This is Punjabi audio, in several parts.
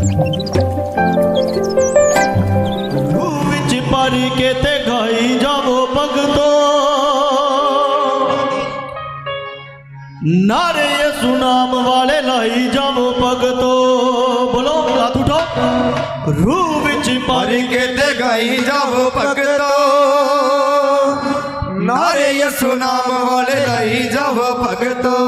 ਰੂਹ ਵਿੱਚ ਭਰ ਕੇ ਤੇ ਗਾਈ ਜਾਵੋ ਭਗਤੋ। ਨਾਰੇ ਯਿਸੂ ਨਾਮ ਵਾਲੇ ਲਾਈ ਜਾਵੋ ਭਗਤੋ। ਬੋਲੋ, ਹੱਥ ਉਠਾਓ। ਰੂਹ ਵਿੱਚ ਭਰ ਕੇ ਤੇ ਗਾਈ ਜਾਵੋ ਭਗਤੋ। ਨਾਰੇ ਯਸੂ ਨਾਮ ਵਾਲੇ ਲਾਈ ਜਾਵੋ ਭਗਤੋ।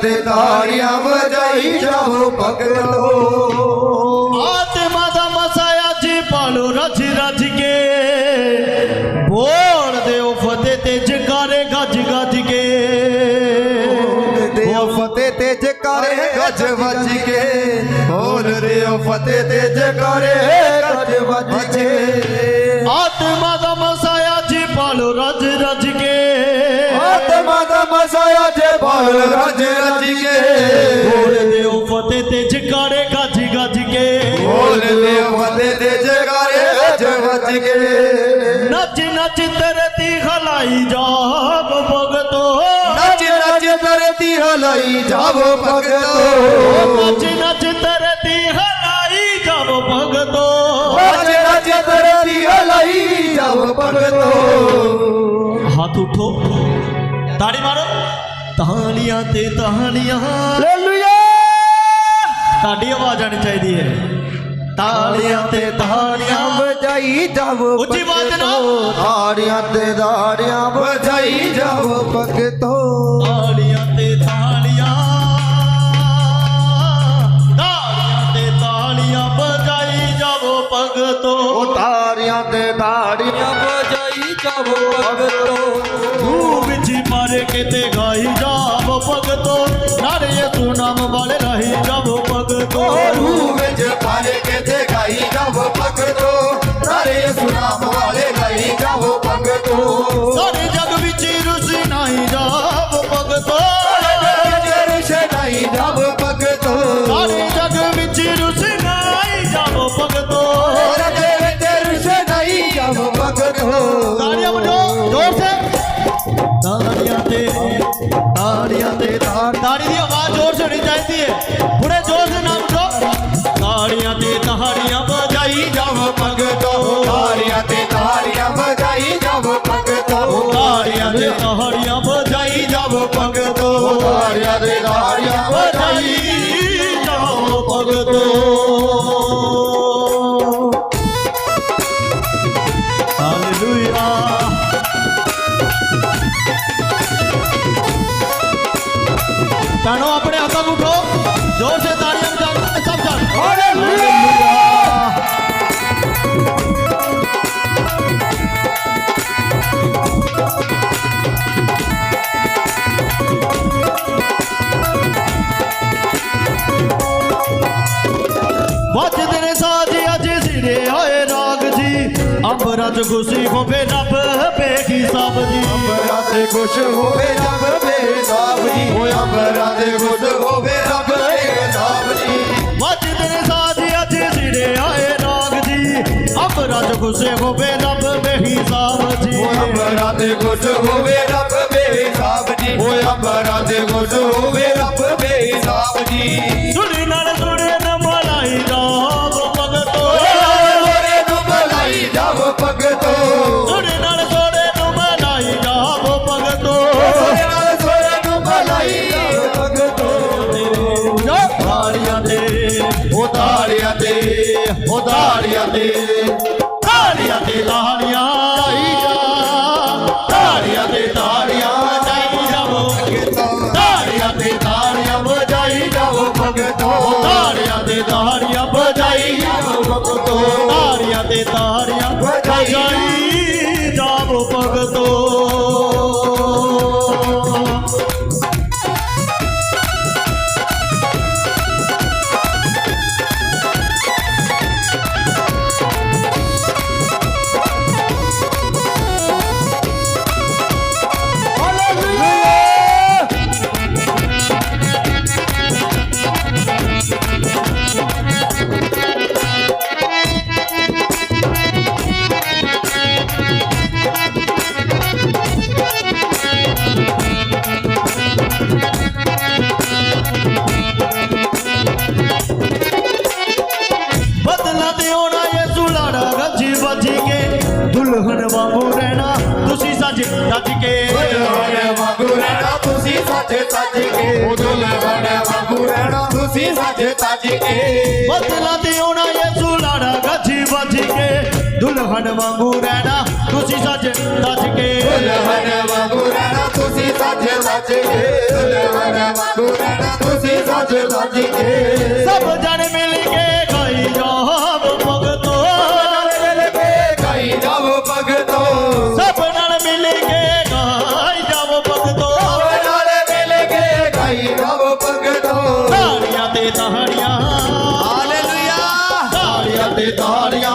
ਤਾੜੀਆਂ ਤੇ ਤਾੜੀਆਂ ਵਜਾਈ ਜਾਵੋ ਭਗਤੋ ਆਤਮਾ ਦਾ ਮਸਾਇਆ ਜੀ ਪਾਲੋ ਰਜ ਰਜ ਕੇ ਬੋਲ ਦਿਓ ਫਤਿਹ ਤੇ ਜਕਾਰੇ ਗੱਜ ਗੱਜ ਕੇ ਦਿਓ ਫਤਿਹ ਤੇ ਜਕਾਰੇ ਗੱਜ ਵੱਜ ਕੇ ਬੋਲ ਰਿਓ ਫਤਿਹ ਤੇ ਜਕਾਰੇ ਗੱਜ ਵੱਜ ਕੇ ਆਤਮਾ ਦਾ ਮਸਾਇਆ ਜੀ ਪਾਲੋ ਰਜ ਰਜ ਕੇ ਆਤਮਾ ਦਾ ਮਸਾਇਆ ਜੇ ਬੋਲ ਰੱਜ ਕੇ ਨੱਚ ਨੱਚ ਤੇਰੇ ਦੀ ਖਲਾਈ ਜਾਗ ਭਗਤੋ। ਨੱਚ ਨੱਚ ਧਰਤੀ ਹਲਾਈ ਜਾਵੋ ਭਗਤੋ। ਨੱਚ ਨੱਚ ਤੇਰੇ ਦੀ ਖਲਾਈ ਜਾਗ ਭਗਤੋ। ਨੱਚ ਨੱਚ ਧਰਤੀ ਹਲਾਈ ਜਾਵੋ ਭਗਤੋ। ਹੱਥ ਉਠੋ। ਤਾੜੀ ਮਾਰੋ। ਤਾਲੀਆਂ ਤੇ ਤਾਲੀਆਂ। ਹਾਲੇਲੂਇਆ ਤੁਹਾਡੀ ਆਵਾਜ਼ ਆਣੀ ਚਾਹੀਦੀ ਹੈ। ਤਾਲੀਆਂ ਤੇ ਤਾਲੀਆਂ ਵਜਾਈ ਜਾਵੋ ਉੱਚੀ ਆਵਾਜ਼ ਨਾਲ। ਤਾੜੀਆਂ ਤੇ ਤਾੜੀਆਂ ਵਜਾਈ ਜਾਵੋ ਭਗਤੋ ਤਾਲੀਆਂ ਤੇ ਤਾਲੀਆਂ ਤਾਲੀਆਂ ਤੇ ਤਾਲੀਆਂ ਵਜਾਈ ਜਾਵੋ ਭਗਤੋ ਉਹ ਤਾੜੀਆਂ ਤੇ ਤਾੜੀਆਂ ਵਜਾਈ ਜਾਵੋ ਭਗਤੋ ਰੂਹ ਵਿੱਚ ਮਾਰ ਕੇ ਤੇ ਗਾਈ ਸਾਰੇ ਸੁਨਾਮ ਤਾੜੀਆਂ ਵਜਾਈ ਜਾਵੋ ਭਗਤੋ। ਤੇ ਤਾਰੀਆਂ ਵਜਾਈ ਵਜਾਈ ਜਾਵੋ ਭਗਤੋ। ਆਪਣੇ ਹੱਥਾਂ ਨੂੰ ਉਠੋ ਜ਼ੋਰ ਸੇ ਤਾੜੀਆਂ ਬਜਾਓ ਸਭ ਜਣ। ਹਾਲੇਲੂਇਆ। ਅੰਬਰਾਂ ਚ ਖੁਸ਼ੀ ਹੋਵੇ ਰੱਬ ਬੇਗੀ ਸਭ ਜੀ ਅੰਬਰਾਂ ਤੇ ਖੁਸ਼ ਹੋਵੇ ਰੱਬ ਬੇਸਾਬ ਜੀ ਓਏ ਅੰਬਰਾਂ ਤੇ ਖੁਸ਼ ਹੋਵੇ ਰੱਬ ਬੇਸਾਬ ਜੀ ਵੱਜਦੇ ਨੇ ਸਾਜ ਅੱਜ ਸਿਰੇ ਆਏ ਰਾਗ ਜੀ। ਅੰਬਰਾਂ ਚ ਖੁਸ਼ੀ ਹੋਵੇ ਰੱਬ ਬੇਗੀ ਸਭ ਜੀ ਓਏ ਅੰਬਰਾਂ ਤੇ ਖੁਸ਼ ਹੋਵੇ ਰੱਬ ਬੇਸਾਬ ਜੀ ਓਏ ਅੰਬਰਾਂ ਤੇ ਖੁਸ਼ ਹੋਵੇ ਰੱਬ ਬੇਸਾਬ ਜੀ ਸੁਣੀ ਨਾਲ ਸੁਣੇ ਤਾੜੀਆਂ ਤੇ ਉਹ ਤਾੜੀਆਂ ਤੇ ਤਾੜੀਆਂ ਤੇ ਤਾੜੀਆਂ ਦੁਲਹਨ ਵਾਂਗੂ ਰਹਿਣਾ ਤੁਸੀਂ ਸੱਜ ਰੱਜ ਕੇ। ਦੁਲਹਨ ਵਾਂਗੂ ਰਹਿਣਾ ਤੁਸੀਂ ਸੱਜ ਤੱਜ ਕੇ। ਦੁਲਹਨ ਵਾਂਗੂ ਰਹਿਣਾ ਤੁਸੀਂ ਸੱਜ ਤੱਜ ਕੇ। ਸਭ ਜਣ ਮਿਲ ਕੇ ਗਾਈ ਜਾਵ ਭਗਤੋ। ਮਿਲ ਕੇ ਗਾਈ ਜਾਵੋ ਭਗਤੋ। ਸਭ ਨਾਲ ਮਿਲ ਕੇ ਗਾਈ ਜਾਵੋ ਭਗਤੋ। ਸਭ ਨਾਲ ਮਿਲ ਕੇ ਗਾਈ ਜਾਵੋ ਭਗਤੋ। ਤਾੜੀਆਂ ਤੇ ਤਾੜੀਆਂ ਹਾਲੇਲੂਇਆ। ਤਾੜੀਆਂ ਤੇ ਤਾੜੀਆਂ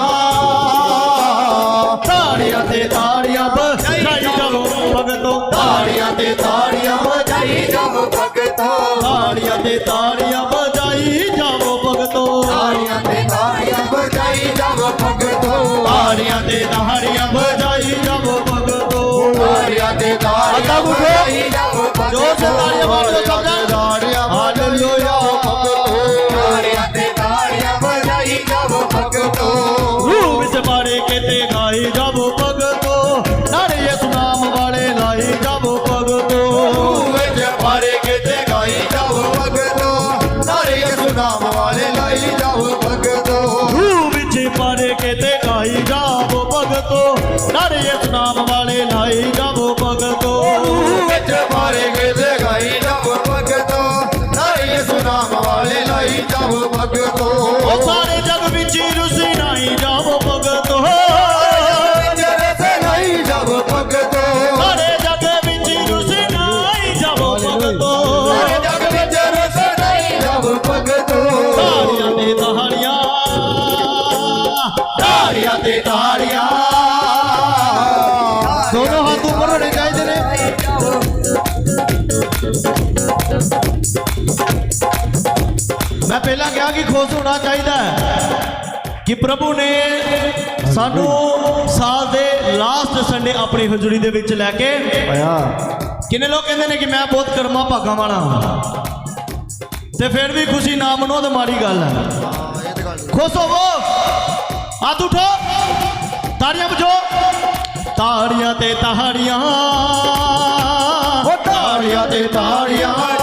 ਤਾੜੀਆਂ ਤੇ ਤਾੜੀਆਂ ਬਜਾਈ ਜਾਵੋ ਭਗਤੋ। ਤਾੜੀਆਂ ਤੇ ਤਾੜੀਆਂ ਵਜਾਈ ਜਾਵੋ ਭਗਤੋ। ਤਾੜੀਆਂ ਤੇ ਤਾੜੀਆਂ ਬਜਾਈ ਜਾਵੋ ਭਗਤੋ। ਤਾੜੀਆਂ ਤੇ ਤਾੜੀਆਂ ਵਜਾਈ ਜਾਵੋ ਭਗਤੋ। ਤਾੜੀਆਂ ਮਾਰੋ ਯਿਸੂ ਨਾਮ ਵਾਲੇ ਲਾਈ ਜਾਵੋ ਭਗਤੋ। ਵਿੱਚ ਮਾਰੇ ਜਾਵੋ ਭਗਤੋ। ਨਾਰੇ ਯਿਸੂ ਨਾਮ ਵਾਲੇ ਲਾਈ ਜਾਵੋ ਭਗਤੋ। ਉਹ ਸਾਰੇ ਜਗ ਵਿੱਚ ਰੁਸੀ ਨਹੀਂ ਜਾਵੋ ਭਗਤੋ। ਭਗਤੋ। ਸਾਰੇ ਜਗ ਵਿੱਚ ਰੁਸੀ ਨਹੀਂ ਜਾਵੋ ਭਗਤੋ। ਸਾਰੇ ਜਗ ਵਿੱਚ ਰਸੇ ਨਹੀਂ ਜਾਵੋ ਭਗਤੋ। ਤਾੜੀਆਂ ਤੇ ਤਾੜੀਆਂ ਤਾੜੀਆਂ ਤੇ ਤਾੜੀਆਂ ਕਿ ਪ੍ਰਭੂ ਨੇ ਸਾਨੂੰ ਸਾਲ ਦੇ ਲਾਸਟ ਸੰਡੇ ਆਪਣੀ ਹਜ਼ੂਰੀ ਦੇ ਵਿੱਚ ਲੈ ਕੇ ਆਇਆ। ਕਿੰਨੇ ਲੋਕ ਕਹਿੰਦੇ ਨੇ ਕਿ ਮੈਂ ਬਹੁਤ ਕਰਮਾ ਭਾਗਾਂ ਵਾਲਾ ਹਾਂ। ਤੇ ਫਿਰ ਵੀ ਖੁਸ਼ੀ ਨਾ ਮਨੋ ਤੇ ਮਾੜੀ ਗੱਲ ਹੈ ਖੁਸ਼ ਹੋਵੋ। ਹੱਥ ਉਠੋ। ਤਾੜੀਆਂ ਵਜੋ। ਤਾੜੀਆਂ ਤੇ ਤਾੜੀਆਂ। ਉਹ ਤਾੜੀਆਂ ਤੇ ਤਾੜੀਆਂ ਤਾੜੀਆਂ।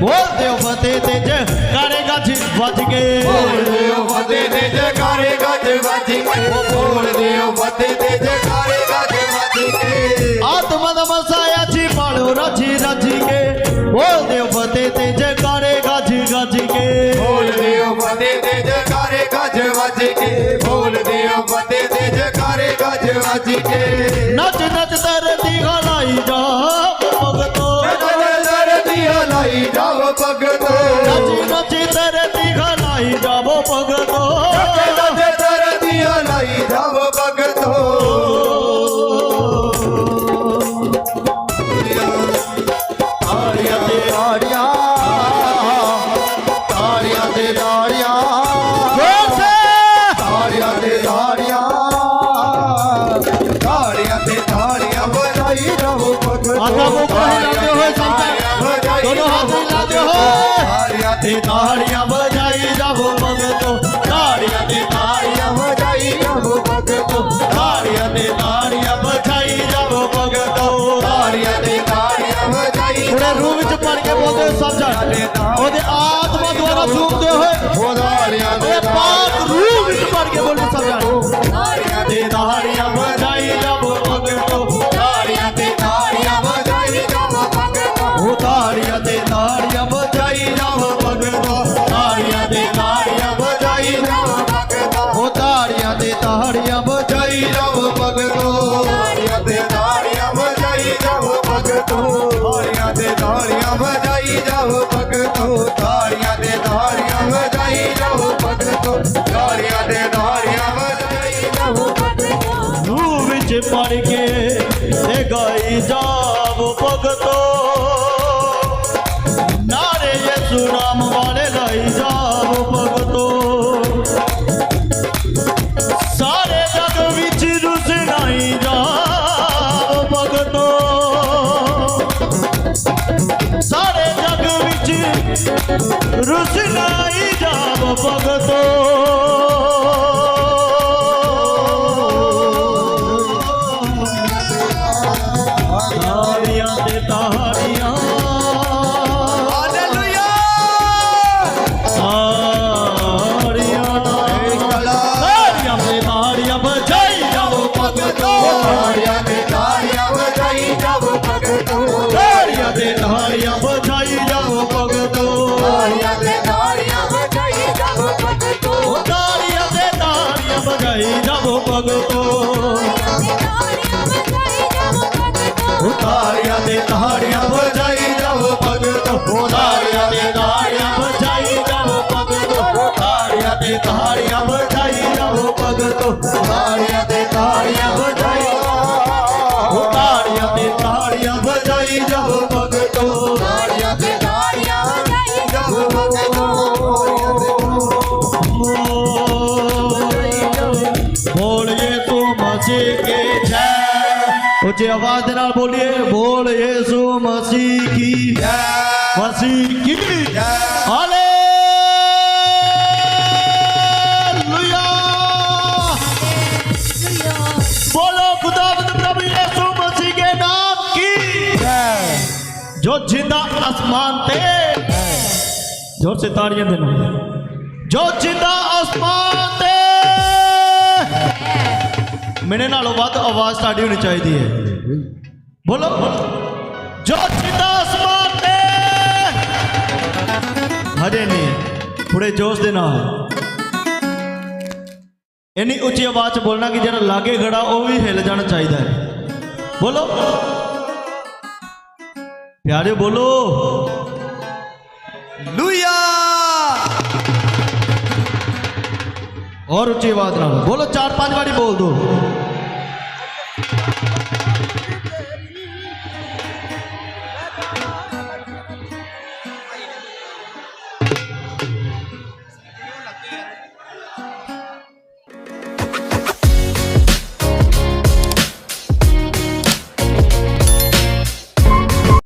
ਬੋਲਦੇ ਹੋ ਫਤਿਹ ਤੇ ਜ ਕਰੇਗਾ ਜੀ ਵੱਜ ਕੇ। ਬੋਲਦੇ ਹੋ ਫਤਿਹ ਦੇ ਜਕਾਰੇ ਗੱਜ ਵੱਜ ਕੇ। ਬੋਲਦੇ ਹੋ ਫਤਿਹ ਦੇ ਜਕਾਰੇ ਗੱਜ ਵੱਜ ਕੇ। ਆਤਮਾ ਦਾ ਮਸਾਇਆ ਜੀ ਪਾਲੋ ਰਜ ਰਜ ਕੇ। ਬੋਲਦੇ ਹੋ ਫਤਿਹ ਤੇ ਜ ਕਰੇਗਾ ਜੀ ਗੱਜ ਕੇ। ਬੋਲਦੇ ਹੋ ਫਤਿਹ ਦੇ ਜਕਾਰੇ ਗੱਜ ਵੱਜ ਕੇ। ਬੋਲਦੇ ਹੋ ਫਤਿਹ ਦੇ ਜਕਾਰੇ ਗੱਜ ਵੱਜ ਕੇ। ਸਮਝਣ ਉਹਦੇ ਆਤਮਾ ਦੁਆਰਾ ਸੂਖਦੇ ਹੋਏ। ਖੁਦਾ ਦੇ ਪਾਕ ਰੂਹ ਵਿੱਚ ਭਰ ਕੇ ਬੋਲੋ ਸਮਝਣ ਵਿੱਚ ਰੁਸਨਾਈ ਜਾਵੋ ਤਾੜੀਆਂ ਤੇ ਤਾੜੀਆਂ ਵਜਾਈ ਜਾਵੋ ਭਗਤੋ ਤਾੜੀਆਂ ਤੇ ਤਾੜੀਆਂ ਵਜਾਈ ਤਾੜੀਆਂ ਤੇ ਤਾੜੀਆਂ ਵਜਾਈ ਜਾਵੋ ਭਗਤੋ ਤਾੜੀਆਂ ਤੇ ਤਾੜੀਆਂ ਜਾਓ ਭਗਤੋ ਬੋਲੀਏ ਤੂੰ ਮਸੀਹ ਕੀ ਜੈ ਉੱਚੀ ਆਵਾਜ਼ ਦੇ ਨਾਲ ਬੋਲੀਏ ਬੋਲ ਯਿਸੂ ਮਸੀਹ ਕੀ ਜੈ ਮਸੀਹ ਕੀ ਜੈ ਜੋ ਜਿੰਦਾ ਅਸਮਾਨ ਤੇ। ਜ਼ੋਰ ਸੇ ਤਾੜੀਆਂ ਦੇ ਨਾਲ ਜੋ ਜਿੰਦਾ ਅਸਮਾਨ ਤੇ। ਮੇਰੇ ਨਾਲੋਂ ਵੱਧ ਆਵਾਜ਼ ਸਾਡੀ ਹੋਣੀ ਚਾਹੀਦੀ ਹੈ। ਬੋਲੋ। ਜੋ ਜਿੰਦਾ ਅਸਮਾਨ ਤੇ। ਹਰੇ ਨੇ ਥੋੜੇ ਜੋਸ਼ ਦੇ ਨਾਲ। ਇੰਨੀ ਉੱਚੀ ਆਵਾਜ਼ ਚ ਬੋਲਣਾ ਕਿ ਜਿਹੜਾ ਲਾਗੇ ਖੜਾ ਉਹ ਵੀ ਹਿੱਲ ਜਾਣਾ ਚਾਹੀਦਾ ਹੈ। ਬੋਲੋ। ਪਿਆਰੇ ਬੋਲੋ। ਲੂਇਆ। ਔਰ ਉੱਚੀ ਆਵਾਜ਼ ਨਾਲ ਬੋਲੋ ਚਾਰ ਪੰਜ ਵਾਰੀ ਬੋਲ ਦੋ